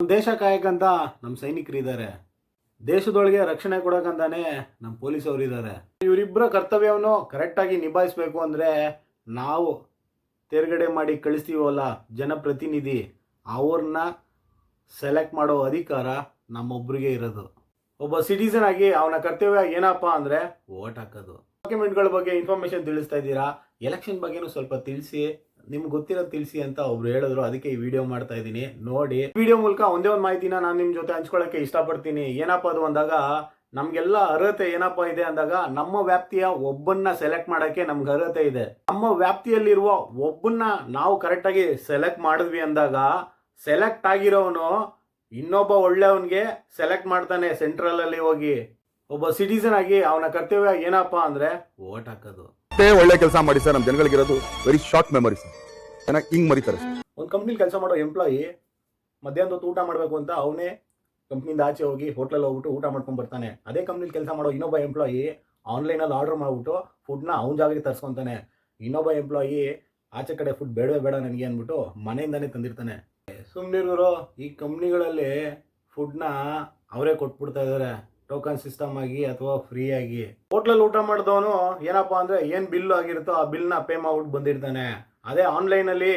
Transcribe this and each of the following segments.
ದೇಶ ಕಾಯಕಂತ ನಮ್ಮ ಸೈನಿಕರಿದ್ದಾರೆ. ದೇಶದೊಳಗೆ ರಕ್ಷಣೆ ಕೊಡೋಕಂತಾನೆ ನಮ್ಮ ಪೊಲೀಸವರು ಇದ್ದಾರೆ ಇವರಿಬ್ಬರ ಕರ್ತವ್ಯವನ್ನು ಕರೆಕ್ಟಾಗಿ ನಿಭಾಯಿಸಬೇಕು ಅಂದರೆ ನಾವು ತೇರ್ಗಡೆ ಮಾಡಿ ಕಳಿಸ್ತೀವಲ್ಲ ಜನಪ್ರತಿನಿಧಿ, ಅವ್ರನ್ನ ಸೆಲೆಕ್ಟ್ ಮಾಡೋ ಅಧಿಕಾರ ನಮ್ಮೊಬ್ಬರಿಗೆ ಇರೋದು. ಒಬ್ಬ ಸಿಟಿಸನ್ ಆಗಿ ಅವನ ಕರ್ತವ್ಯ ಏನಪ್ಪ ಅಂದರೆ ಓಟ್ ಹಾಕೋದು. ಡಾಕ್ಯುಮೆಂಟ್ಗಳ ಬಗ್ಗೆ ಇನ್ಫಾರ್ಮೇಶನ್ ತಿಳಿಸ್ತಾ ಇದ್ದೀರಾ? ಎಲೆಕ್ಷನ್ ಬಗ್ಗೆನೂ ಸ್ವಲ್ಪ ತಿಳಿಸಿ. ನಿಮ್ಗೆ ಗೊತ್ತಿರೋದು ತಿಳಿಸಿ ಅಂತ ಒಬ್ರು ಹೇಳಿದ್ರು. ಅದಕ್ಕೆ ಈ ವಿಡಿಯೋ ಮಾಡ್ತಾ ಇದ್ದೀನಿ. ನೋಡಿ ವಿಡಿಯೋ ಮೂಲಕ ಒಂದೇ ಒಂದು ಮಾಹಿತಿನ ನಾನು ನಿಮ್ಮ ಜೊತೆ ಹಂಚ್ಕೊಳ್ಳೋಕೆ ಇಷ್ಟಪಡ್ತೀನಿ. ಏನಪ್ಪ ಅದು ಅಂದಾಗ, ನಮ್ಗೆಲ್ಲ ಅರ್ಹತೆ ಏನಪ್ಪ ಇದೆ ಅಂದಾಗ, ನಮ್ಮ ವ್ಯಾಪ್ತಿಯ ಒಬ್ಬನ್ನ ಸೆಲೆಕ್ಟ್ ಮಾಡೋಕ್ಕೆ ನಮ್ಗೆ ಅರ್ಹತೆ ಇದೆ. ನಮ್ಮ ವ್ಯಾಪ್ತಿಯಲ್ಲಿರುವ ಒಬ್ಬನ್ನ ನಾವು ಕರೆಕ್ಟಾಗಿ ಸೆಲೆಕ್ಟ್ ಮಾಡಿದ್ವಿ ಅಂದಾಗ ಸೆಲೆಕ್ಟ್ ಆಗಿರೋನು ಇನ್ನೊಬ್ಬ ಒಳ್ಳೆಯವನಿಗೆ ಸೆಲೆಕ್ಟ್ ಮಾಡ್ತಾನೆ ಸೆಂಟ್ರಲ್ ಅಲ್ಲಿ ಹೋಗಿ. ಒಬ್ಬ ಸಿಟಿಸನ್ ಆಗಿ ಅವನ ಕರ್ತವ್ಯ ಏನಪ್ಪ ಅಂದ್ರೆ ಓಟ್ ಹಾಕೋದು. ಮತ್ತೆ ಒಳ್ಳೆ ಕೆಲಸ ಮಾಡಿ ಸರ್ ನಮ್ಮ ಜನಗಳಿಗಿರೋದು ವೆರಿ ಶಾರ್ಟ್ ಮೆಮೊರಿ ಸರ್. ಚೆನ್ನಾಗಿ ಹಿಂಗೆ ಮರಿತಾರೆ ಒಂದು ಕಂಪ್ನಿಲಿ ಕೆಲಸ ಮಾಡೋ ಎಂಪ್ಲಾಯಿ ಮಧ್ಯಾಹ್ನ ಹೊತ್ತು ಊಟ ಮಾಡಬೇಕು ಅಂತ ಅವನೇ ಕಂಪ್ನಿಯಿಂದ ಆಚೆ ಹೋಗಿ ಹೋಟ್ಲಲ್ಲಿ ಹೋಗ್ಬಿಟ್ಟು ಊಟ ಮಾಡ್ಕೊಂಡು ಬರ್ತಾನೆ. ಅದೇ ಕಂಪ್ನಿಲಿ ಕೆಲಸ ಮಾಡೋ ಇನ್ನೊಬ್ಬ ಎಂಪ್ಲಾಯಿ ಆನ್ಲೈನಲ್ಲಿ ಆರ್ಡರ್ ಮಾಡಿಬಿಟ್ಟು ಫುಡ್ನ ಅವನ ಜಾಗಕ್ಕೆ ತರಿಸ್ಕೊತಾನೆ. ಇನ್ನೊಬ್ಬ ಎಂಪ್ಲಾಯಿ ಆಚೆ ಕಡೆ ಫುಡ್ ಬೇಡವೇ ಬೇಡ ನನಗೆ ಅಂದ್ಬಿಟ್ಟು ಮನೆಯಿಂದಾನೇ ತಂದಿರ್ತಾನೆ. ಸುಮ್ಮನಿರೋರು ಈ ಕಂಪ್ನಿಗಳಲ್ಲಿ ಫುಡ್ನ ಅವರೇ ಕೊಟ್ಬಿಡ್ತಾ ಇದ್ದಾರೆ ಟೋಕನ್ ಸಿಸ್ಟಮ್ ಆಗಿ ಅಥವಾ ಫ್ರೀ ಆಗಿ. ಹೋಟ್ಲಲ್ಲಿ ಊಟ ಮಾಡಿದವನು ಏನಪ್ಪಾ ಅಂದ್ರೆ ಏನು ಬಿಲ್ ಆಗಿರುತ್ತೋ ಆ ಬಿಲ್ನ ಪೇ ಮಾಡ್ಬಿಟ್ಟು ಬಂದಿರ್ತಾನೆ. ಅದೇ ಆನ್ಲೈನಲ್ಲಿ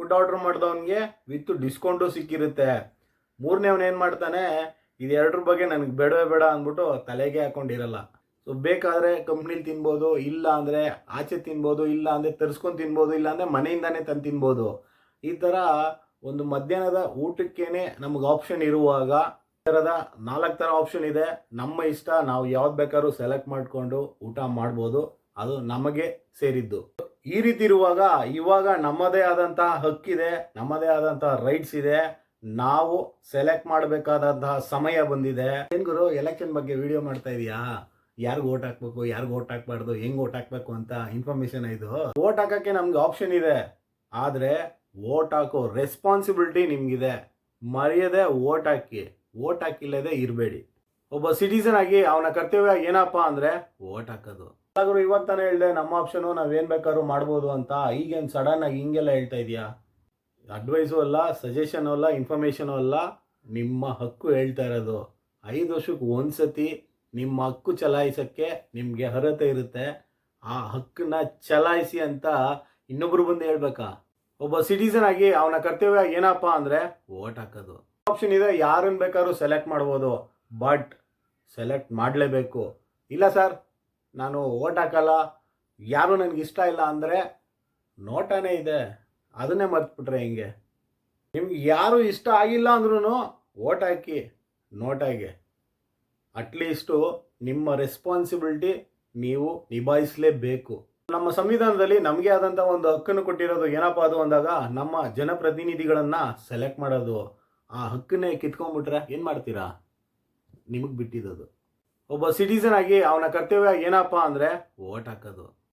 ಫುಡ್ ಆರ್ಡರ್ ಮಾಡಿದವನಿಗೆ ವಿತ್ ಡಿಸ್ಕೌಂಟು ಸಿಕ್ಕಿರುತ್ತೆ. ಮೂರನೇವನು ಏನು ಮಾಡ್ತಾನೆ, ಇದೆರಡ್ರ ಬಗ್ಗೆ ನನಗೆ ಬೇಡವೇ ಬೇಡ ಅಂದ್ಬಿಟ್ಟು ತಲೆಗೆ ಹಾಕೊಂಡಿರಲ್ಲ. ಸೊ ಬೇಕಾದರೆ ಕಂಪ್ನಿಲಿ ತಿನ್ಬೋದು, ಇಲ್ಲ ಅಂದರೆ ಆಚೆ ತಿನ್ಬೋದು, ಇಲ್ಲ ಅಂದರೆ ತರಿಸ್ಕೊಂಡು ತಿನ್ಬೋದು, ಇಲ್ಲ ಅಂದರೆ ಮನೆಯಿಂದಾನೇ ತಂದು ತಿನ್ಬೋದು. ಈ ಥರ ಒಂದು ಮಧ್ಯಾಹ್ನದ ಊಟಕ್ಕೇನೆ ನಮ್ಗೆ ಆಪ್ಷನ್ ಇರುವಾಗ ಥರದ ನಾಲ್ಕು ಥರ ಆಪ್ಷನ್ ಇದೆ. ನಮ್ಮ ಇಷ್ಟ, ನಾವು ಯಾವ್ದು ಬೇಕಾದ್ರೂ ಸೆಲೆಕ್ಟ್ ಮಾಡಿಕೊಂಡು ಊಟ ಮಾಡ್ಬೋದು. ಅದು ನಮಗೆ ಸೇರಿದ್ದು. ಈ ರೀತಿ ಇರುವಾಗ, ಇವಾಗ ನಮ್ಮದೇ ಆದಂತಹ ಹಕ್ಕಿದೆ ನಮ್ಮದೇ ಆದಂತಹ ರೈಟ್ಸ್ ಇದೆ. ನಾವು ಸೆಲೆಕ್ಟ್ ಮಾಡಬೇಕಾದಂತಹ ಸಮಯ ಬಂದಿದೆ. ಏನ್ ಗುರು ಎಲೆಕ್ಷನ್ ಬಗ್ಗೆ ವಿಡಿಯೋ ಮಾಡ್ತಾ ಇದೀಯಾ? ಯಾರ್ಗೆ ಓಟ್ ಹಾಕ್ಬೇಕು, ಯಾರಿಗ್ ಓಟ್ ಹಾಕ್ಬಾರ್ದು, ಹೆಂಗ್ ಓಟ್ ಹಾಕ್ಬೇಕು ಅಂತ ಇನ್ಫಾರ್ಮೇಶನ್ ಇದು. ಓಟ್ ಹಾಕಕ್ಕೆ ನಮ್ಗೆ ಆಪ್ಷನ್ ಇದೆ. ಆದ್ರೆ ಓಟ್ ಹಾಕೋ ರೆಸ್ಪಾನ್ಸಿಬಿಲಿಟಿ ನಿಮ್ಗಿದೆ. ಮರೆಯದೆ ಓಟ್ ಹಾಕಿ. ಓಟ್ ಹಾಕಿಲ್ಲದೆ ಇರಬೇಡಿ. ಒಬ್ಬ ಸಿಟಿಸನ್ ಆಗಿ ಅವನ ಕರ್ತವ್ಯ ಏನಪ್ಪಾ ಅಂದ್ರೆ ಓಟ್ ಹಾಕೋದು. ಹಾಗಾದ್ರು ಇವಾಗ ತಾನೇ ಹೇಳ್ದೆ, ನಮ್ಮ ಆಪ್ಷನು ನಾವೇನು ಬೇಕಾದ್ರೂ ಮಾಡ್ಬೋದು ಅಂತ ಈಗೇನು ಸಡನ್ ಆಗಿ ಹಿಂಗೆಲ್ಲ ಹೇಳ್ತಾ ಇದೀಯಾ? ಅಡ್ವೈಸು ಅಲ್ಲ ಸಜೆಷನು ಅಲ್ಲ ಇನ್ಫಾರ್ಮೇಷನು ಅಲ್ಲ, ನಿಮ್ಮ ಹಕ್ಕು ಹೇಳ್ತಾ ಇರೋದು. ಐದು ವರ್ಷಕ್ಕೆ ಒಂದ್ಸತಿ ನಿಮ್ಮ ಹಕ್ಕು ಚಲಾಯಿಸೋಕ್ಕೆ ನಿಮಗೆ ಅರ್ಹತೆ ಇರುತ್ತೆ. ಆ ಹಕ್ಕನ್ನ ಚಲಾಯಿಸಿ ಅಂತ ಇನ್ನೊಬ್ರು ಬಂದು ಹೇಳ್ಬೇಕಾ? ಒಬ್ಬ ಸಿಟಿಸನ್ ಆಗಿ ಅವನ ಕರ್ತವ್ಯ ಏನಪ್ಪಾ ಅಂದ್ರೆ ವೋಟ್ ಹಾಕೋದು. ಆಪ್ಷನ್ ಇದೆ ಯಾರನ್ನ ಬೇಕಾದ್ರೂ ಸೆಲೆಕ್ಟ್ ಮಾಡ್ಬೋದು ಬಟ್ ಸೆಲೆಕ್ಟ್ ಮಾಡಲೇಬೇಕು. ಇಲ್ಲ ಸರ್ ನಾನು ವೋಟ್ ಹಾಕಲ್ಲ, ಯಾರು ನನಗೆ ಇಷ್ಟ ಇಲ್ಲ ಅಂದರೆ ನೋಟನೇ ಇದೆ. ಅದನ್ನೇ ಮರ್ತುಬಿಟ್ರೆ ಹೆಂಗೆ? ನಿಮ್ಗೆ ಯಾರು ಇಷ್ಟ ಆಗಿಲ್ಲ ಅಂದ್ರೂ ವೋಟ್ ಹಾಕಿ ನೋಟಾಗೆ ಅಟ್ಲೀಸ್ಟು ನಿಮ್ಮ ರೆಸ್ಪಾನ್ಸಿಬಿಲಿಟಿ ನೀವು ನಿಭಾಯಿಸಲೇಬೇಕು. ನಮ್ಮ ಸಂವಿಧಾನದಲ್ಲಿ ನಮಗೆ ಆದಂಥ ಒಂದು ಹಕ್ಕನ್ನು ಕೊಟ್ಟಿರೋದು ಏನಪ್ಪ ಅದು ಅಂದಾಗ ನಮ್ಮ ಜನಪ್ರತಿನಿಧಿಗಳನ್ನು ಸೆಲೆಕ್ಟ್ ಮಾಡೋದು. ಆ ಹಕ್ಕನ್ನೇ ಕಿತ್ಕೊಂಡ್ಬಿಟ್ರೆ ಏನು ಮಾಡ್ತೀರಾ? ನಿಮಗೆ ಬಿಟ್ಟಿದ್ದು ಒಬ್ಬ ಸಿಟಿಸನ್ ಆಗಿ ಅವನ ಕರ್ತವ್ಯ ಏನಪ್ಪ ಅಂದರೆ ಓಟ್ ಹಾಕೋದು.